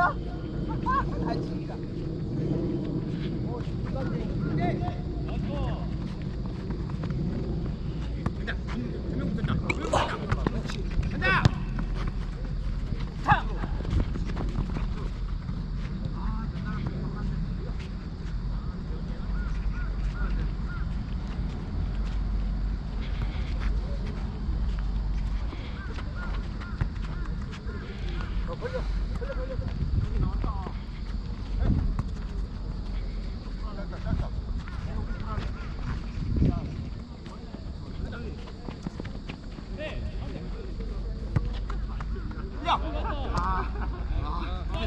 영준이 골키퍼야? 아, 진짜. 오, 네.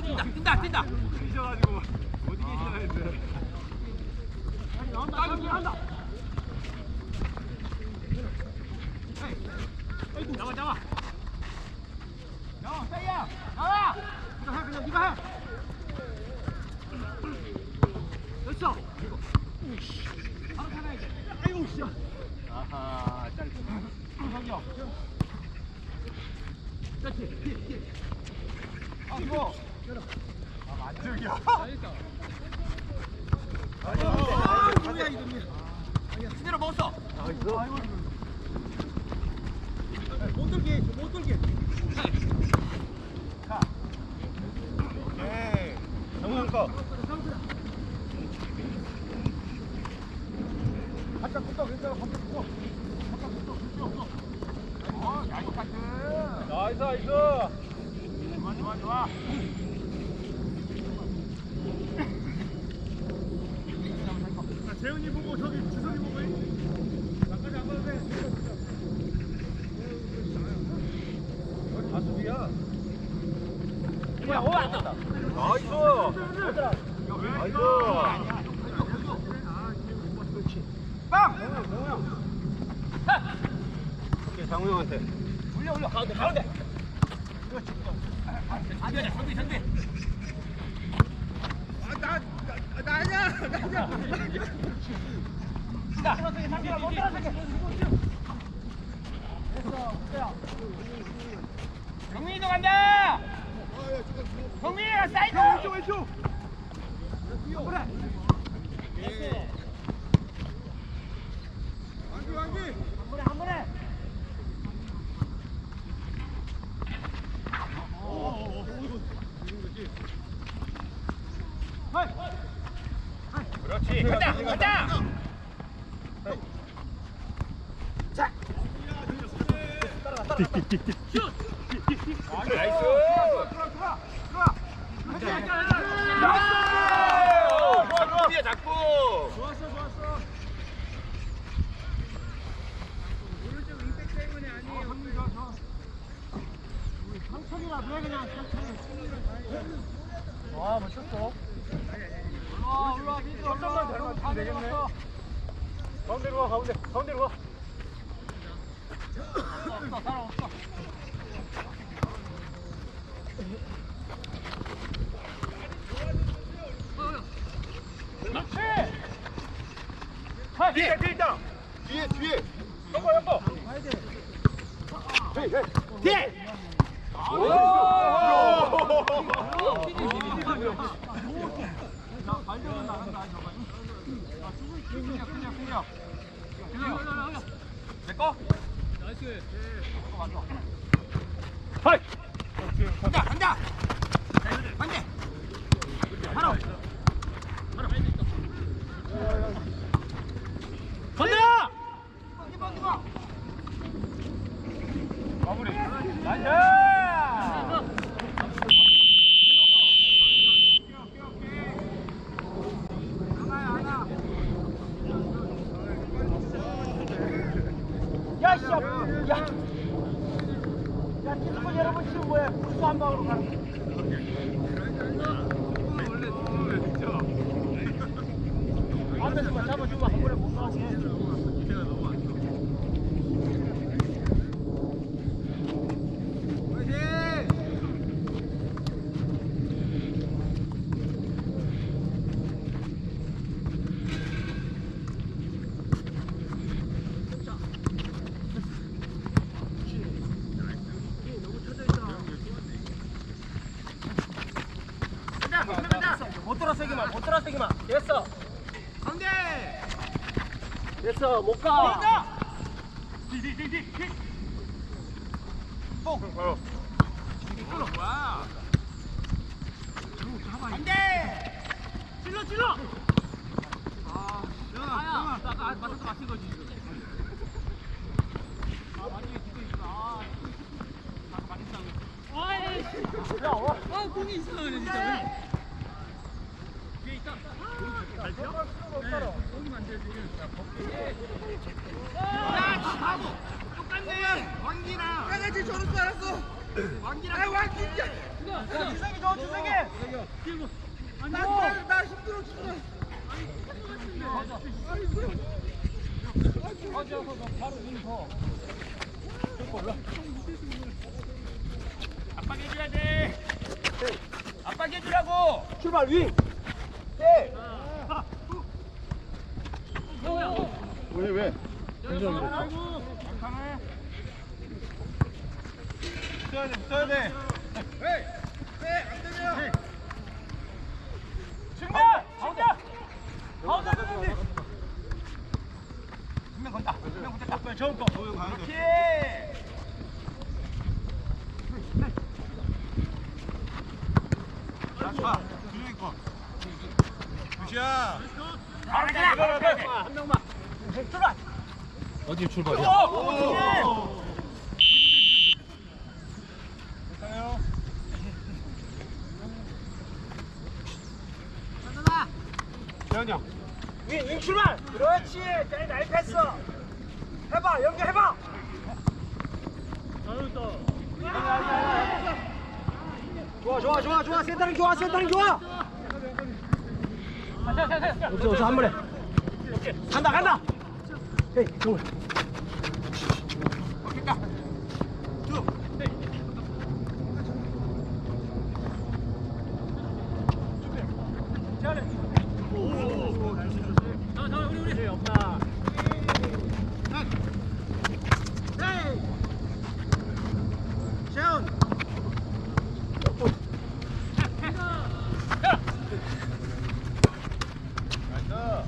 뛴다, 뛴다, 뛴다. 뛰셔가지고 어디 계시나 했는데. 잡아, 잡아. 야, 세이야, 나와. 이거 해, 그냥 네가 해. 됐어. 이거. 바로 차가야 돼. 아이고, 씨. 아하, 짧. 아, 이거. 아, 만족이야. 아, 뭐야 이거. 그대로 먹었어. 아, 이거? 못 들게, 못 들게. 오케이. 정우형 거. 바짝 붙어, 괜찮아, 바짝 붙어. 바짝 붙어, 붙어, 없 어. 야. 나이스, 나이스. 좋아, 좋아, 좋아. 자, 재훈이 보고 저기 주성이 보고. 나까지 안 가도 돼. 여기 다 수비야. 뭐야, 오, 안 나온다. 나이스. 나이스. 오케이, 장우형한테. 올려, 올려. 가운데, 가운데. 안 돼, 상대, 상대. 아, 나, 나, 못 따라가게. 경민이도 간다. 경민이가 사이드. 왼쪽, 왼쪽. 그래. 완기, 완기. 한 번에 한 번에. 그렇지. 가자, 가자. 자. 아, 나이스. 좋아, 잡고. 좋았어, 좋았어. 오른쪽 임팩 때문에 아니에요. 좋아, 좋아. 천천히라도 해 그냥 천천히. 와, 멋졌어. 올라와, 올라와, 민수 올라와. 다 되겠네. 가운데로 와, 가운데. 가운데로 와. 없어, 사람 없어. 그렇지. 하이. 뒤에, 뒤에 있다. 뒤에, 뒤에. 형거, 형거. 헤이, 헤이. 뒤에. 발전 내 거? 나이스. 어, 맞아. 하이. 간다, 간다. 반대. 바로. 바로. 간다. 이봐, 이봐. 마무리. 나이스. 야, 씨, 야, 야, 야, 디스코 여러분 지금 뭐야? 부스 한 방으로 가는 거야. 원래 누구를 진짜. 앞에서만 잡아주고 한 번에 못 나오게. 기세가 너무 안 좋아. 화이팅! 마. 됐어. 강대. 됐어. 못 가. 올라가. 디디디디. 뽕. 어. 이걸로 뭐야? 강대. 찔러 찔러. 아, 아야. 나 아까 맞춰서 맞힌 거지 지금. 아, 맞추기 뒤도 있구나. 아, 아, 맞췄다고. 아이씨. 야, 어? 아, 공이 이상하네 진짜. 뒤에 있다. 잘 쳐? 네. 알았어. 왕기랑. 아, 왕기야. 주석이 줘, 주석이. 나, 나, 나 힘들어 죽어. 아빠 해줘야 돼. 아빠 해주라고. 출발 윙. 왜 왜? 약하네. 붙어야 돼, 붙어야 돼. 왜? 왜? 안 되면. 승면! 가운데! 가운데 승면! 승면 건다. 승면 건다. 딱 처음 거. 그렇지. 자, 좋아. 준영이 거. 굿이야. 한 명만. 출발. 어디 출발이야? 오! 됐어요. 재현이 형. 윙, 윙 출발. 그렇지. 잘 날패어 해봐. 연결해봐. 좋아, 좋아, 좋아, 좋아. 센터링 좋아, 센터링 좋아. 어서, 어서 한 번에. 간다, 간다. 에이, 정말. 오케이까. 쭉.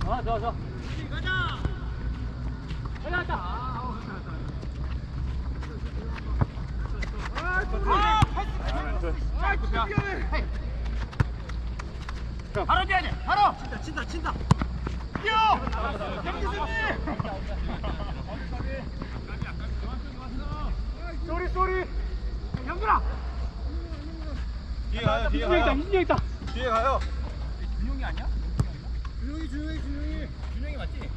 아, 좋아, 좋아. 아, 패스. 아, 굿이야. 바로 뛰어야 돼. 바로. 친다, 친다, 친다. 뛰어. 경기승리. 쏘리 쏘리. 형들아. 뒤에 가요 뒤에 가요. 이준영 있다. 뒤에 가요. 준용이 아니야? 준영이 준영이 준영이. 준용이 맞지?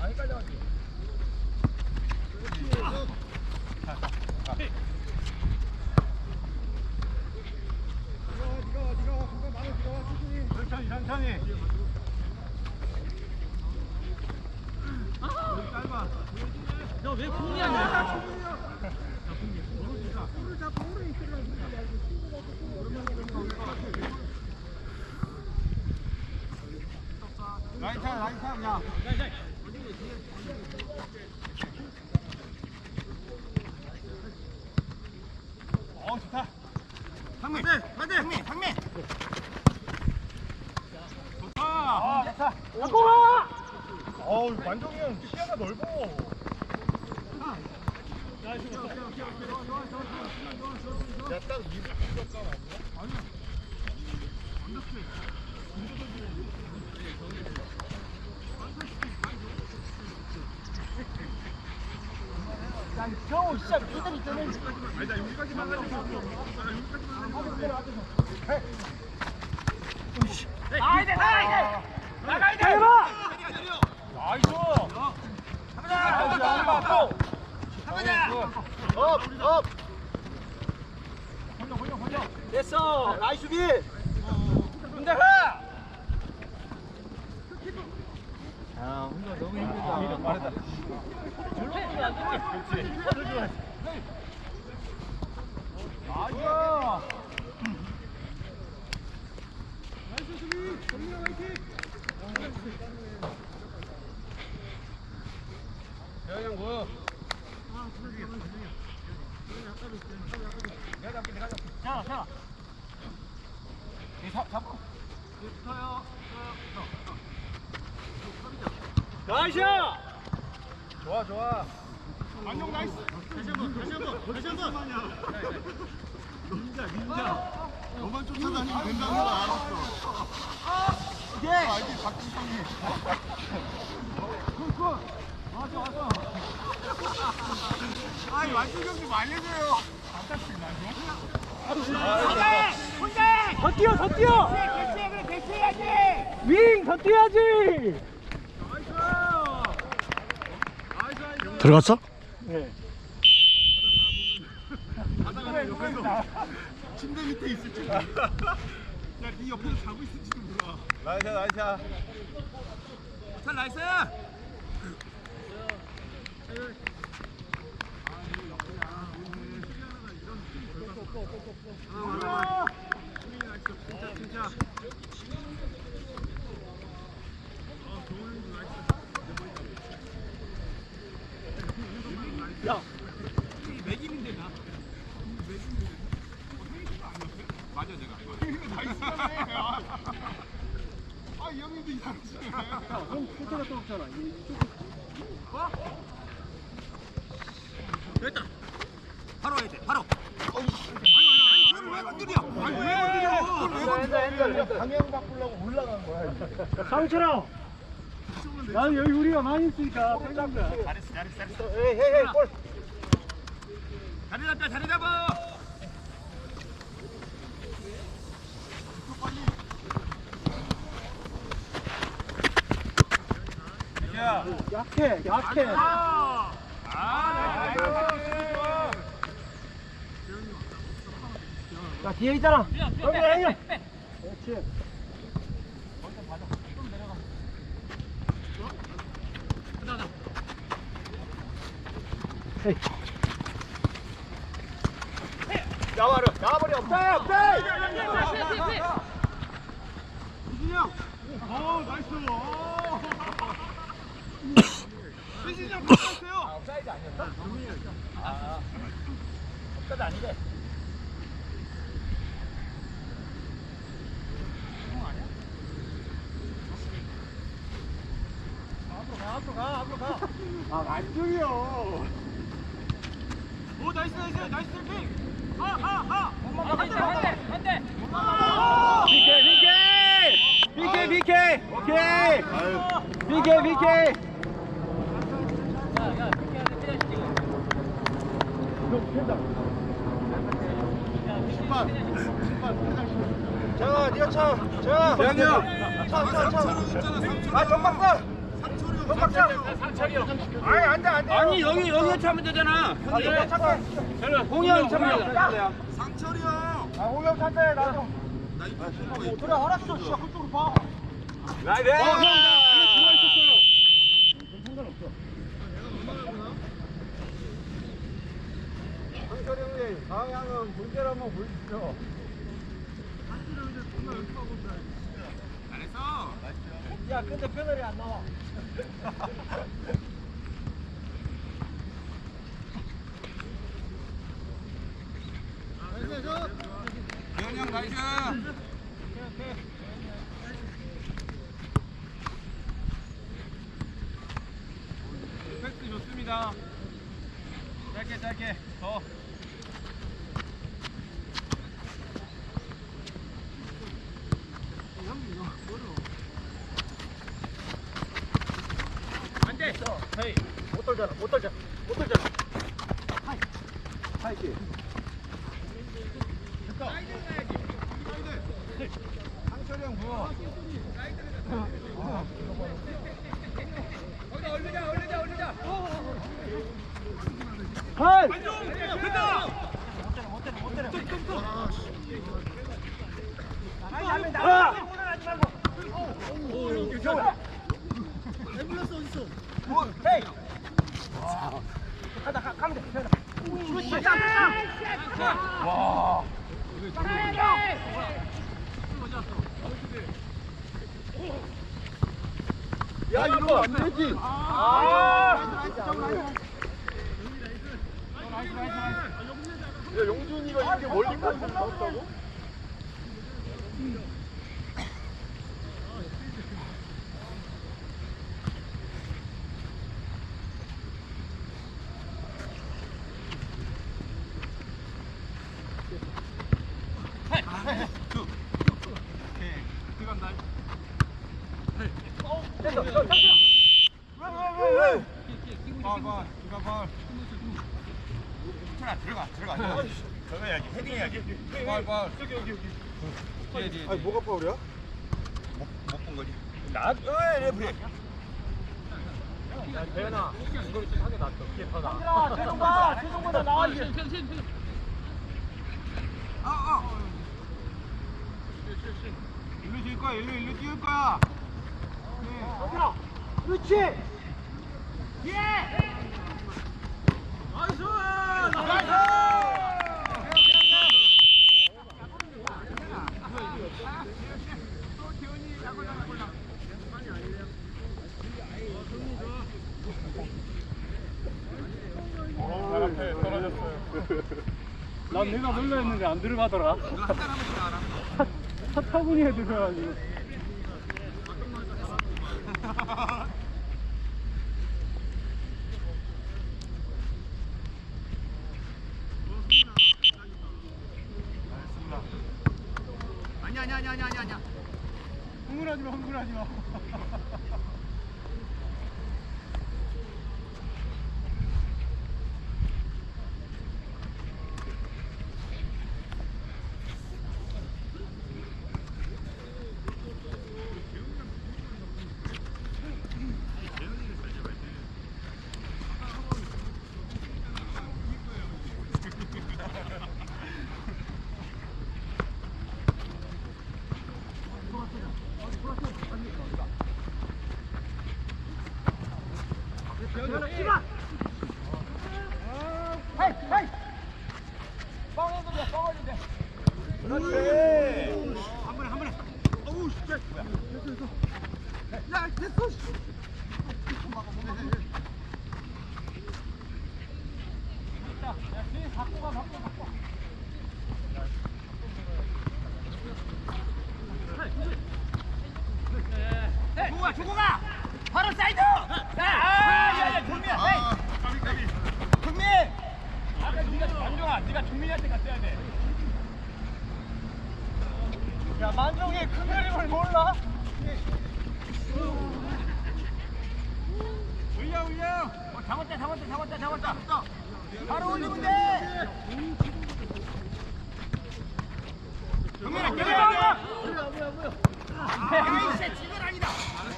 아, 헷갈려가지고. 천천히 천천히. 짧아. 너왜 공이 안 나? 라인 차 라인 차 그냥. 어 좋다. 상민. 반대 상민 상민. 좋다. 아 좋다. 갖고 와! 어우 만종이 형 시야가 넓어. 야딱 2분 가 난 겨우 시작 이들이 뜨는 아니 나 여기까지만 가지고 나 여기까지만 나가야 돼 나가야 돼. 나가야 돼. 해봐! 나이스. 가보자. 또. 가보자. 업! 업! 혼자 혼자 혼자. 됐어! 나이스 수비! 군대 가. 아, 혼자 너무 아, 빠르다. 아이고. 재현이 형 뭐? 내가 잡게 내가 잡게. 자, 자. 이 잡, 잡고. 붙어요. 붙어요. 붙어. 나이스! 좋아 좋아. 안녕 나이스. 다시 한 번 다시 한 번 다시 한 번. 민자 민자. 너만 쫓아다니면 된다는 거 알았어. 오케이! 알지 박지성이. 맞아, 맞아. 아이 완주경 좀 알려줘요. 더 뛰어, 더 뛰어! 윙, 더 뛰어야지! 들어갔어? 네. 가다가 옆에서 침대 밑에 있을지. 야, 네 옆에서 자고 있을지도 몰라. 나이스 나이스. 잘 나이스! 진짜 진짜. 야, 맥인인데 나. 맞아 내가. 나이스. 아, 이 형님도 이상하시네. 그럼 코트가 또 없잖아. 됐다. 바로 해야 돼. 바로. 아니 아니 아니. 왜 건드려? 아니 왜 건드려? 왜 건드려? 방향 바꾸려고 올라간 거야. 상철아! 난 여기 우리가 많이 있으니까 편한 거야. 잘했어 잘했어 잘했어. 헤이, 헤이, 헤이, 골! 자리 잡자 자리 잡아. 야. 약해, 약해. 아. 아, 나이스. 자, 뒤에 있잖아. 여기 라인이야. 그렇지. 헤이. 나와라. 나와버려. 없다. 없다. 이준이 형. 어, 나이스. 어. 이준이 형 바꿨어요. 업사이드 아니었어? 아, 업사이드 아니래. 앞으로 가, 앞으로 가. 아, 완전이요. 오, 나이스, 나이스, 나이스 핑. 아, 아, 아. 대. 아. 아니, 여기 여기 차면 되잖아. 아, 형. 아, 오영 차게, 나 좀. 나 이거 보고 있 그래, 알았어, 씨, 그쪽으로 봐. 나이스. 어, 형, 들어와 있었어요. 형님, 방향은 문제를 한번 보여주시죠. 잘했어. 야, 근데 패널이 안 나와. 대현 이형 나이스. 패스 좋습니다. 짧게 짧게 더. 안돼. 헤이, 못 돌잖아, 못 돌잖아, 못 돌잖아. 하이. 상철이 형 부어. 하이. 아! 앰뷸런스 어디 있어? 헤이. 가다 가, 가면 돼. 그렇지. 됐다, 됐다. 와. 야, 되지. 아. 야, 용준이가 이렇게 멀리까지 나왔다고? 됐어. 저, 저, 왜왜왜 봐봐 누가 봐 괜찮아 들어가 들어가 저거 해야지 헤딩 해야지 봐봐 여기 여기 여기 아니 뭐가 파울이야? 못본 거지 나? 왜 레프리 야, 대현아, 이걸 좀 하게 놨어. 뒤에 더 나. 야, 최종 봐. 최종보다 나와 이제. 아 아 일로 뛸 거야 일로 일로 뛸 거야 얘들아. 그렇지. 예. 난 내가 놀라 했는데 안 들어가더라. 차 타구니에 들어가가지고. 아니야 아니야 아니야 아니야 아니야. 흥분하지 마 흥분하지 마 그렇지 한 번에 한 번에 어우 진짜 됐어 됐어 야 됐어 조공아, 조공아. 바로 사이드. 야, 아, 야, 야, 종민아. 아 까비 까비 종민. 아까 네가 만종아, 네가 종민이한테 갔어야 돼. 야, 만종이 큰 그림을 몰라? 올려 올려 어, 잡았다, 잡았다, 잡았다, 잡았다. 바로 올리면 돼. 종민아, 깨봐. 에이, 씨, 지금 아니다. 나이스 나이스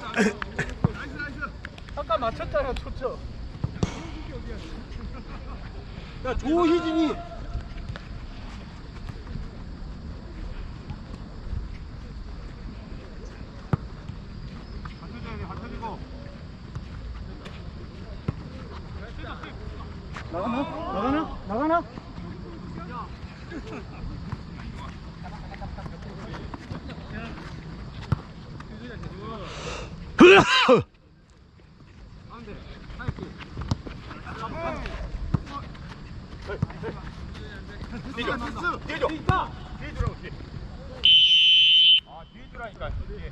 아까 맞췄잖아, 초점. 야 조희진이 받쳐줘야 돼 받쳐주고 나가나? 나가나? 나가나? 뛰죠 뛰죠 뒤에 주라고 뒤에 아 뒤에 주라니까 뒤에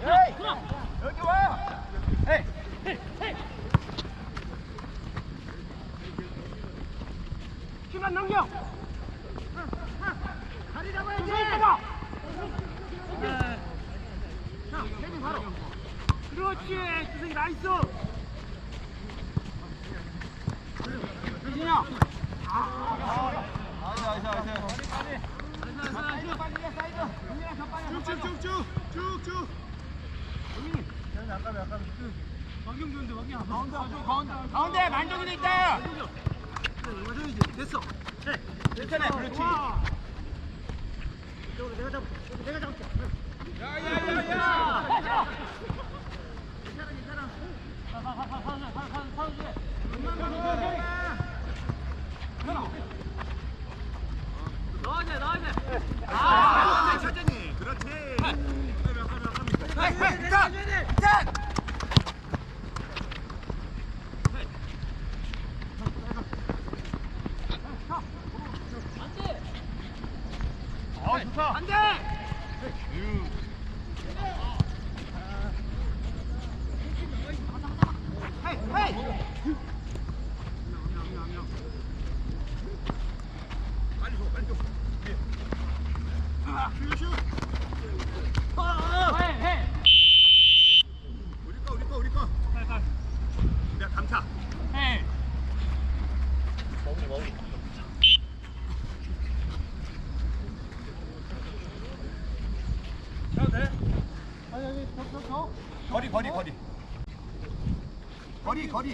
에이, 여기 와. 에이, 힘만 넘겨. 다리 잡아야지. 잡아. 자, 헤딩 바로. 그렇지, 주승이 나이스. 주승이야. 쭉쭉쭉쭉 쭉쭉 가운데 만족이 있다. 됐어 괜찮아, 그렇지. 아 천천히 그렇지 아 좋다 안 돼. 헤이, 헤이. 빨리 줘 빨리 줘 슛슛 헤이, 헤이. 거리 거리 거리. 거리 거리.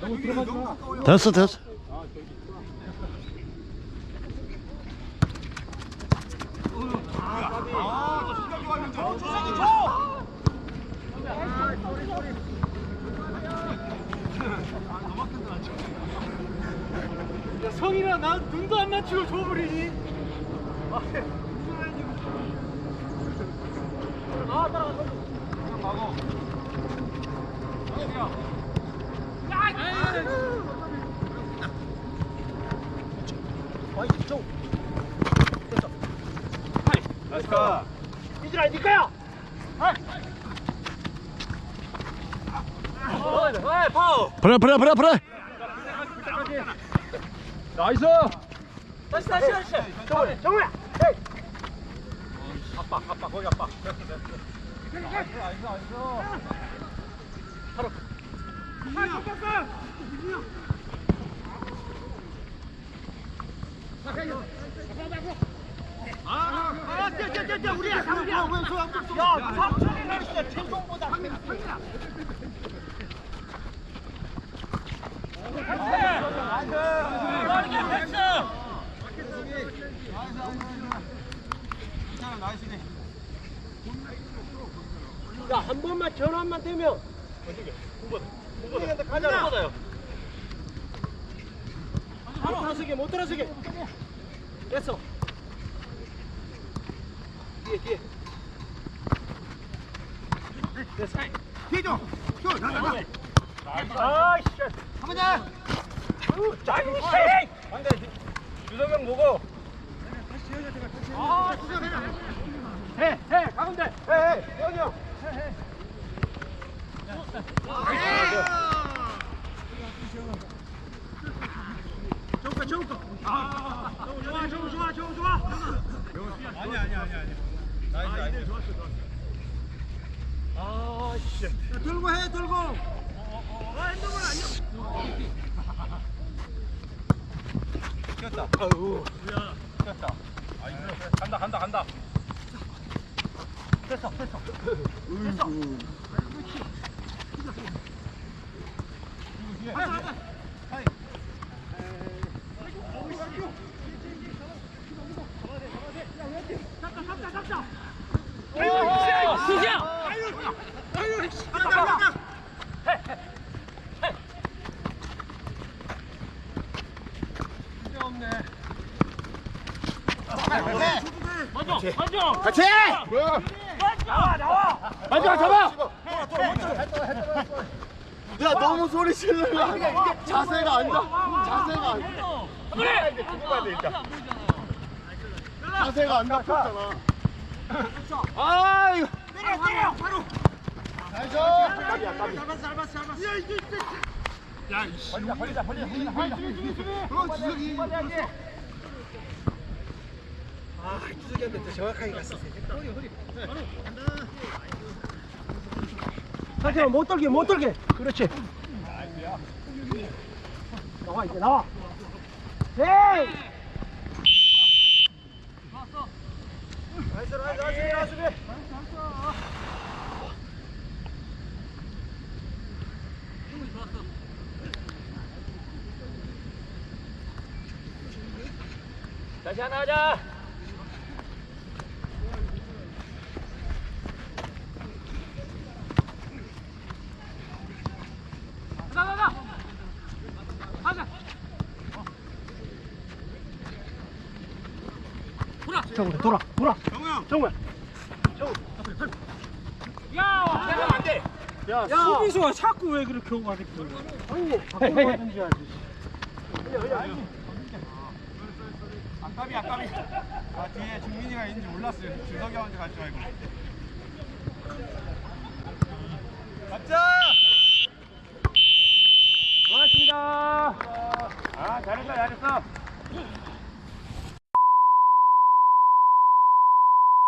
너무 들어가지 마 됐어 됐어. 성이라 나 눈도 안 맞추고 줘버리니. 아, 따라가. 가고. 나이스 가. 이들아, 니 거야. 어이, 파울. 그래 그래 그래 그래 나이스! 다시, 다시, 다시. 정우야, 정우야. 아빠, 아빠, 거기 아빠. 됐어, 됐어. 아, 뛰 어, 뛰어, 뛰어, 뛰어. 우리야, 우리야. 야, 한 되면. 가자. 받아요. 못 들어서게, 못 들어서게. 됐어. 뒤에, 뒤에. 됐어. 뒤에 좀. 형, 나, 나, 나. 아이씨. 가보자. 짱씨! 안돼, 유성경 보고. 아, 내가. 해, 해, 가운데. 해, 해. 형이 형. 정우 가, 정우가. 아, 좋아, 정우 좋아, 정우 좋아. 아니야, 아니야, 아니야, 아니야. 나이스, 나이스. 좋았어, 좋았어. 아, 씨. 들고 해, 들고. 아, 핸드볼 아니야. 뛰었다. 아우. 뛰었다. 아, 이거 간다, 간다, 간다. 됐어, 됐어. 수지야! 먼저, 먼저. 같이! 나와, 나와. 마지막 잡아! 야, 너무 소리 지르는 거 아니야? 자세가. 그래. 돼, 일단. 자세가 안 잡혔잖아. 아, 이거. 때려, 때려, 바로. 나이스! 까비야, 까비. 잡았어, 잡았어, 잡았어. 야, 이거 야, 이씨. 벌리자, 벌리자, 벌리자. 벌리자. 어, 지석이. 아, 기석이한테 정확하게 갔어. 허리, 허리. 바로 간다. 하지만 못 돌게, 못 돌게. 그렇지. 나와 이제 나와. 에이. 나이스, 나이스, 나이스, 나이스. 다시 하나 하자. 가가 가. 가자. 돌아. 정우 돌아. 돌아. 정우. 정우야. 정우. 야, 내가 안 돼. 야, 수비수가 자꾸 왜 그렇게 오고 하는 거야? 아니, 바꾸고 하든지 하지. 아까비, 아까비. 아, 뒤에 중민이가 있는지 몰랐어요. 준석이 형한테 갈 줄 알고.